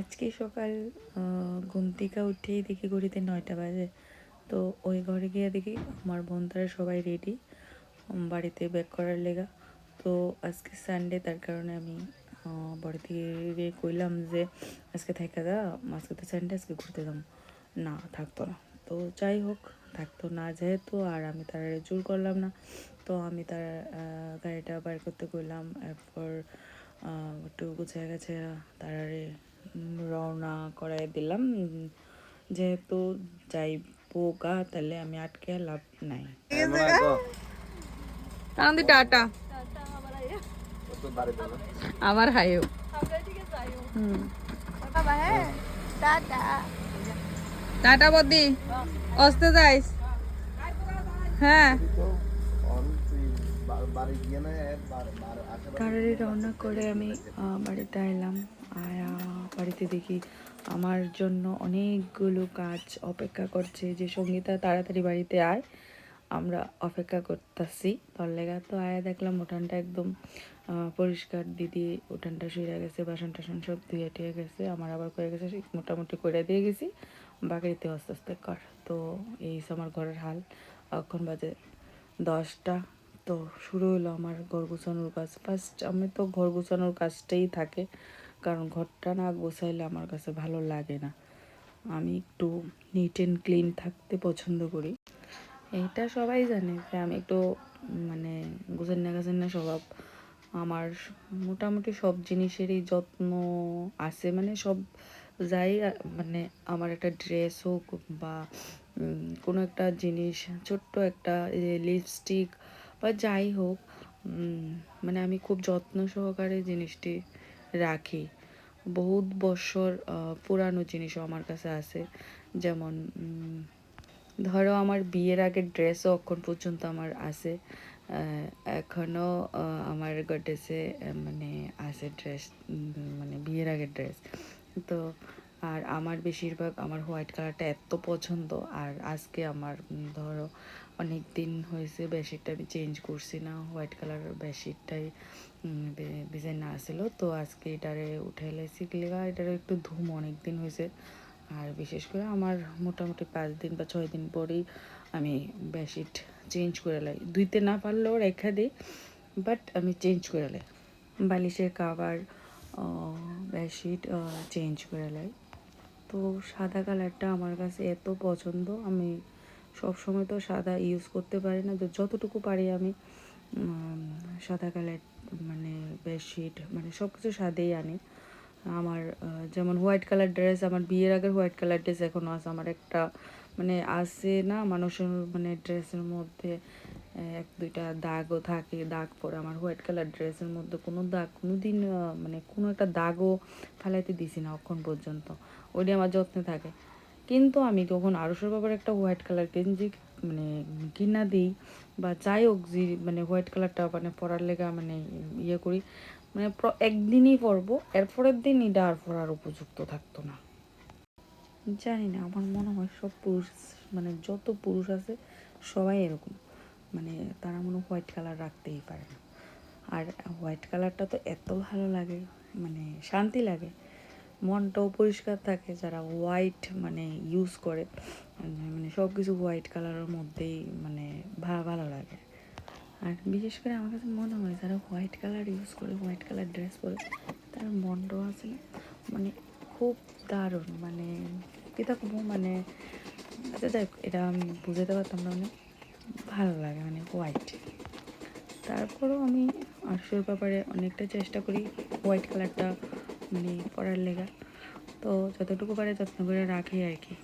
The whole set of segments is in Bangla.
আজকে সকাল ঘুম থেকে উঠেই দেখি ঘড়িতে নয়টা বাজে। তো ওই ঘরে গিয়ে দেখি আমার বোন তারা সবাই রেডি বাড়িতে ব্যাক করার লেগা। তো আজকে সানডে তার কারণে আমি বাড়ি থেকে কইলাম যে, আজকে থাকা দা আজকে তো সানডে আজকে ঘুরতে যাব। না, থাকতো না। তো যাই হোক, থাকতো না যেহেতু, আর আমি তার জোর করলাম না। তো আমি তার গাড়িটা বার করতে কইলাম। এরপর একটু গুছিয়ে গেছে, তারারে রওনা করাই দিলাম। যেহেতু যাই পোকা তাহলে আমি আটকে লাভ নাই। তাহলে টাটা। আবার হাইও টাটা বদি। অস্তে যাইস। হ্যাঁ। তাড়াতাড়ি রওনা করে আমি বাড়িতে এলাম। আহ, বাড়িতে দেখি আমার জন্য অনেকগুলো কাজ অপেক্ষা করছে। যে সঙ্গীতা তাড়াতাড়ি বাড়িতে আয় আমরা অপেক্ষা করতেছি। তোর লেগা তো আয়া দেখলাম উঠানটা একদম পরিষ্কার দিদি উঠানটা শুয়ে গেছে বাসন টাসন সব ধুয়ে টুয়ে গেছে আমার আবার করে গেছে মোটামুটি করে দিয়ে গেছি বাকিতে আস্তে আস্তে কর। তো এই আমার ঘরের হাল। এখন বাজে দশটা তো শুরু হলো আমার ঘর গুছানোর কাজ। ফার্স্ট আমি তো ঘর গুছানোর কাজটাই থাকে। কারণ ঘরটা না গোছাইলে আমার কাছে ভালো লাগে না। আমি একটু নিট অ্যান্ড ক্লিন থাকতে পছন্দ করি। এটা সবাই জানে যে আমি একটু মানে গোছান্না গাছান্না স্বভাব। আমার মোটামুটি সব জিনিসেরই যত্ন আছে। মানে সব যাই মানে আমার একটা ড্রেস হোক বা কোনো একটা জিনিস, ছোট্ট একটা লিপস্টিক বা যাই হোক মানে আমি খুব যত্ন সহকারে জিনিসটি রাখি। বহুত বছর পুরানো জিনিসও আমার কাছে আছে। যেমন ধরো আমার বিয়ের আগের ড্রেসও এখন পর্যন্ত আমার আছে। এখনও এখনও আমার গডেসে মানে আছে ড্রেস মানে বিয়ের আগের ড্রেস তো আর আমার বেশিরভাগ আমার হোয়াইট কালারটা এত পছন্দ, আর আজকে আমার ধরো অনেক দিন হয়েছে বেডশিটটা আমি চেঞ্জ করছি না, হোয়াইট কালার বেডশিটটাই ডিজাইন আসছিল তো আজকে এটারে উঠে এলাইছি লেগা এটারে একটু ধুম অনেক দিন হয়েছে। আর বিশেষ করে আমার মোটামুটি পাঁচ দিন বা ছয় দিন পরেই আমি বেডশিট চেঞ্জ করে লাই। ধুইতে না পারলেও রেখা দিই, বাট আমি চেঞ্জ করে লাই। বালিশের কাভার বেডশিট চেঞ্জ করে লাই। তো সাদা কালারটা আমার কাছে এত পছন্দ। আমি সব সময় তো সাদা ইউজ করতে পারি না। যতটুকু পারি আমি সাদা কালার মানে বেডশিট মানে সব কিছু সাদেই আনি। আমার যেমন হোয়াইট কালার ড্রেস আমার বিয়ের আগের হোয়াইট কালার ড্রেস এখনও আছে। আমার একটা মানে আছে না মানুষের মানে ড্রেসের মধ্যে এক দুইটা দাগও থাকে, দাগ পরে আমার হোয়াইট কালার ড্রেসের মধ্যে কোনো দাগ কোনো দিন মানে কোনো একটা দাগও ফেলাইতে দিছি না অক্ষণ পর্যন্ত। ওইটা আমার যত্নে থাকে। কিন্তু আমি তখন আরসের বাবার একটা হোয়াইট কালার গেঞ্জি মানে কিনা দিই বা যাই হোক যে মানে হোয়াইট কালারটা মানে পরার লেগা মানে ইয়ে করি মানে একদিনই পরবো এরপরের দিন এটা আর পরার উপযুক্ত থাকতো না। জানি না আমার মনে হয় সব পুরুষ মানে যত পুরুষ আছে সবাই এরকম। মানে তারা মনে হোয়াইট কালার রাখতেই পারে না। আর হোয়াইট কালারটা তো এত ভালো লাগে মানে শান্তি লাগে। মনটাও পরিষ্কার থাকে যারা হোয়াইট মানে ইউজ করে মানে সব কিছু হোয়াইট কালারের মধ্যেই মানে ভালো লাগে। আর বিশেষ করে আমার কাছে মনে হয় যারা হোয়াইট কালার ইউজ করে হোয়াইট কালার ড্রেস পরে তার মনটাও না, মানে খুব দারুণ মানে কীটা কমো মানে আচ্ছা যাই এটা বুঝাতে পারতাম না মানে ভালো লাগে মানে হোয়াইট তারপরেও আমি আরশোর ব্যাপারে অনেকটা চেষ্টা করি হোয়াইট কালারটা মানে পরার লেগা। তো যতটুকু পারে যত্ন করে রাখি আর কি।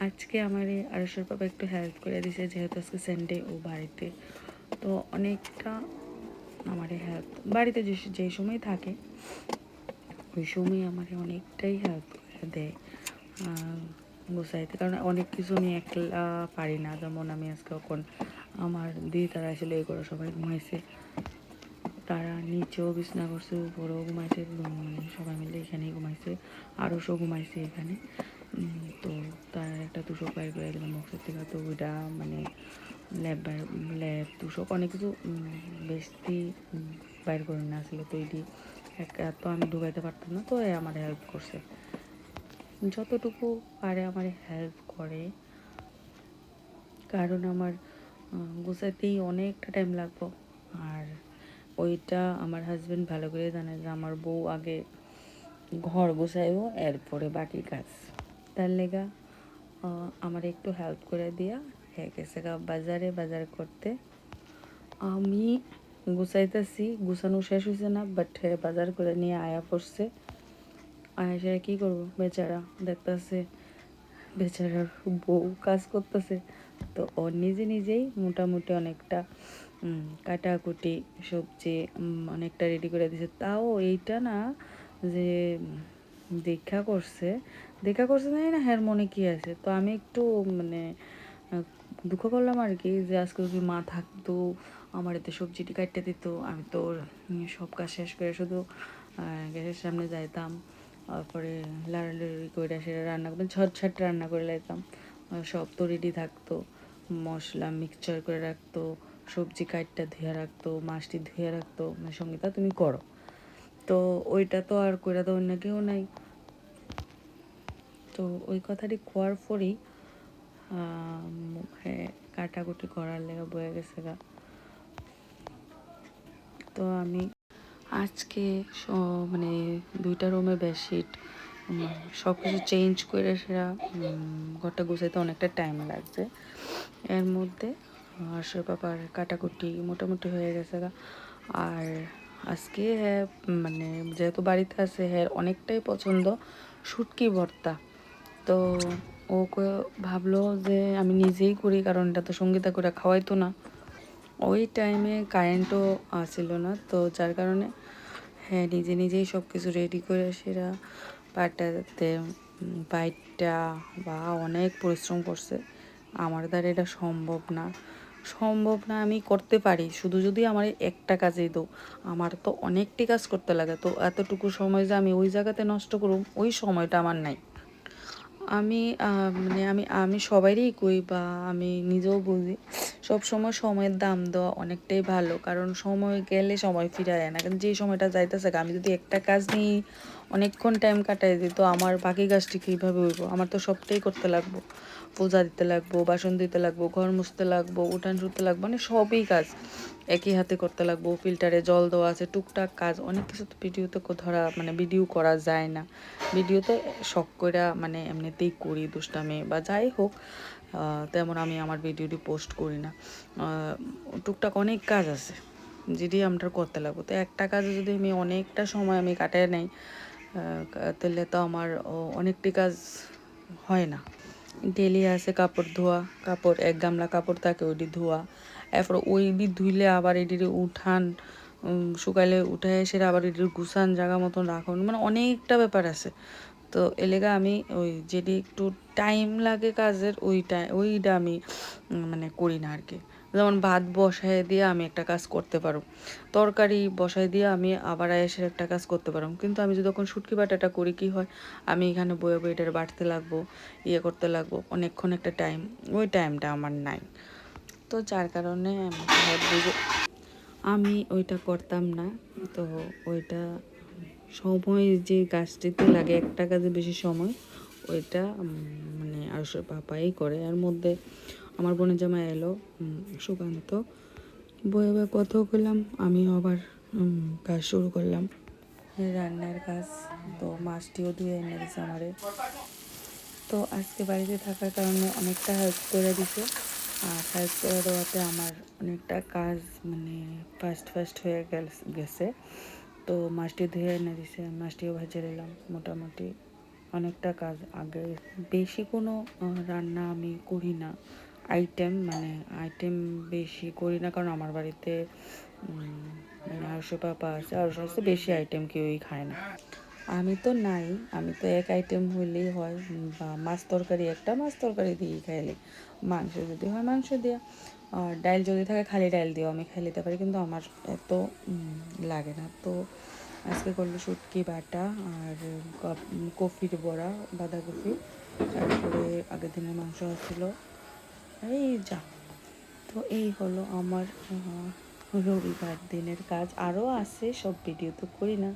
আজকে আমার এই আরশোর বাবা একটু হেল্প করে দিছে, যেহেতু আজকে সানডে ও বাড়িতে। তো অনেকটা আমার হেল্প বাড়িতে যে যে সময় থাকে ওই সময় আমার অনেকটাই হেল্প করে দেয় গোছাইতে কারণ অনেক কিছু আমি একলা পারি না। যেমন আমি আজকে এখন আমার দিদি তারা আসলে এই করে সবাই ঘুমাইছে, তারা নিচেও বিছনা করছে, উপরেও ঘুমাইছে সবাই মিলে এখানেই ঘুমাইছে আরও সব ঘুমাইছে এখানে। তো তার একটা তুষক বাইর করে দিলাম বক্সের থেকে। তো ওইটা মানে ল্যাব বাইর ল্যাব তুষক অনেক কিছু বেশি বাইর করে না আসলে তো এটি তো আমি ঢুকাইতে পারতাম না, তো এ আমার হেল্প করছে। যতটুকু পারে আমার হেল্প করে। কারণ আমার গোছাতেই অনেকটা টাইম লাগবো। আর ওইটা আমার হাজব্যান্ড ভালো করে জানে যে আমার বউ আগে ঘর গোছাইব, এরপরে বাকি কাজ। তার লেগা আমার একটু হেল্প করে দিয়া হয়ে গেছে গা বাজারে বাজার করতে আমি গুছাইতেছি, গুছানো শেষ হয়েছে না বাট বাজার করে নিয়ে আয়া পড়ছে। আয়া সেটা কী করব? বেচারা দেখতেছে, বেচারার বউ কাজ করতেছে। তো ও নিজে নিজেই মোটামুটি অনেকটা কাটাকুটি সবজি অনেকটা রেডি করে দিছে। তাও এইটা না যে, দেখা করছে দেখা করছে জানি না হ্যার মনে কি আছে? তো আমি একটু মানে দুঃখ করলাম আর কি যে আজকে যদি মা থাকতো আমার এতে সবজিটি কাটতে দিত, আমি তো সব কাজ শেষ করে শুধু গ্যাসের সামনে যাইতাম, তারপরে লাড়ালাড়ি করে সেটা রান্না করতাম, ঝটঝট রান্না করে লাইতাম সব তো রেডি থাকতো, মশলা মিক্সচার করে রাখতো, সবজি কাটটা ধুয়ে রাখতো, মাছটি ধুয়ে রাখতো মানে সঙ্গীতা তুমি করো। তো ওইটা তো আর কইরা তো অন্য কেউ নাই। তো ওই কথাটি কোয়ার পরেই কাটাকুটি করার লেগে বয়ে গেছে গা। তো আমি আজকে মানে দুইটা রুমে বেডশিট সব কিছু চেঞ্জ করে সেটা ঘরটা গুছাইতে অনেকটা টাইম লাগছে। এর মধ্যে আশর পাপার কাটাকুটি মোটামুটি হয়ে গেছে আর আজকে হ্যাঁ মানে যেহেতু বাড়িতে আছে হ্যাঁ অনেকটাই পছন্দ শুটকি ভর্তা। তো ও কো- ভাবলো যে আমি নিজেই করি, কারণ এটা তো সঙ্গীতা করে খাওয়াইতো না। ওই টাইমে কারেন্টও আসছিল না, তো যার কারণে হ্যাঁ নিজে নিজেই সব কিছু রেডি করে সেরা পাটাতে বাইটটা বা অনেক পরিশ্রম করছে। আমার দ্বারা এটা সম্ভব না। সম্ভব না আমি করতে পারি। শুধু যদি আমার একটা কাজেই দো আমার তো অনেকটি কাজ করতে লাগে। তো এতটুকু সময় যে আমি ওই জায়গাতে নষ্ট করব ওই সময়টা আমার নাই। আমি মানে আমি আমি সবারই কই বা আমি নিজেও বুঝি। সব সময় সময়ের দাম দেওয়া অনেকটাই ভালো, কারণ সময় গেলে সময় ফিরে যায় না। কিন্তু যে সময়টা যাইতেছে, আমি যদি একটা কাজ নিয়ে অনেকক্ষণ টাইম কাটাই দিই, তো আমার বাকি গাছটি কীভাবে হইব? আমার তো সবটাই করতে লাগবো। পূজা দিতে লাগবো, বাসন দিতে লাগবো, ঘর মুছতে লাগবো, উঠান শুতে লাগবো মানে সবই কাজ একই হাতে করতে লাগবো। ফিল্টারে জল দেওয়া আছে, টুকটাক কাজ, অনেক কিছু তো ভিডিওতে ধরা মানে ভিডিও করা যায় না। ভিডিওতে শখ করে মানে এমনিতেই করি দুষ্টামি বা যাই হোক তেমন আমি আমার ভিডিওটি পোস্ট করি না। টুকটাক অনেক কাজ আছে, যেটি আমরা করতে লাগবো। তো একটা কাজে যদি আমি অনেকটা সময় আমি কাটাই নেই তাহলে তো আমার অনেকটি কাজ হয় না। ডেলি আছে কাপড় ধোয়া, কাপড়, এক গামলা কাপড় থাকে ওইটি ধোয়া। এরপর ওইটি ধুইলে আবার এটির উঠান শুকাইলে উঠে এসে আবার এটির গুছান জায়গা মতন রাখুন মানে অনেকটা ব্যাপার আছে। তো এলেগা আমি ওই যেটি একটু টাইম লাগে কাজের, ওইটা ওইটা আমি মানে করি না আর কি। যেমন ভাত বসায় দিয়ে আমি একটা কাজ করতে পারো তরকারি বসায় দিয়ে আমি আবার এসে একটা কাজ করতে পারো কিন্তু আমি যদি তখন শুটকি বাটাটা করি, কি হয়? আমি এখানে বয়ে বয়ে এটার বাটতে লাগবো ইয়ে করতে লাগবো, অনেকক্ষণ একটা টাইম ওই টাইমটা আমার নাই। তো যার কারণে আমি ওইটা করতাম না। তো ওইটা সময় যে গাছটিতে লাগে, একটা কাজে বেশি সময়, ওইটা মানে আরশের পাপাই করে। এর মধ্যে আমার বোনের জামা এলো সুকান্ত। বয়ে বয়ে কত করলাম আমি আবার কাজ শুরু করলাম। রান্নার কাজ, তো মাছটিও ধুয়ে এনে দিছে আমারে। তো আজকে বাড়িতে থাকার কারণে অনেকটা হেল্প করে দিছে। আর হেল্প করে দেওয়াতে আমার অনেকটা কাজ মানে ফাস্ট ফাস্ট হয়ে গেছে। তো মাছটি ধুয়ে এনে দিছে, মাছটিও ভেজে নিলাম, মোটামুটি। অনেকটা কাজ, আগে বেশি কোনো রান্না আমি করি না। আইটেম মানে আইটেম বেশি করি না, কারণ আমার বাড়িতে মানে আড়শো পাপা আছে আড়শো আছে বেশি আইটেম কেউই খায় না। আমি তো নাই, আমি তো এক আইটেম হইলেই হয়, বা মাছ তরকারি একটা, মাছ তরকারি দিয়েই খাইলে। মাংস যদি হয় মাংস দেওয়া আর ডাল যদি থাকে খালি ডাল দিও আমি খাই নিতে পারি, কিন্তু আমার এত লাগে না। তো আজকে করল শুটকি বাটা আর কফির বড়া, বাঁধাকপি, তারপরে আগের দিনের মাংস ছিল এই যা। তো এই হলো আমার রবিবার দিনের কাজ। আরও আছে, সব ভিডিও তো করি না।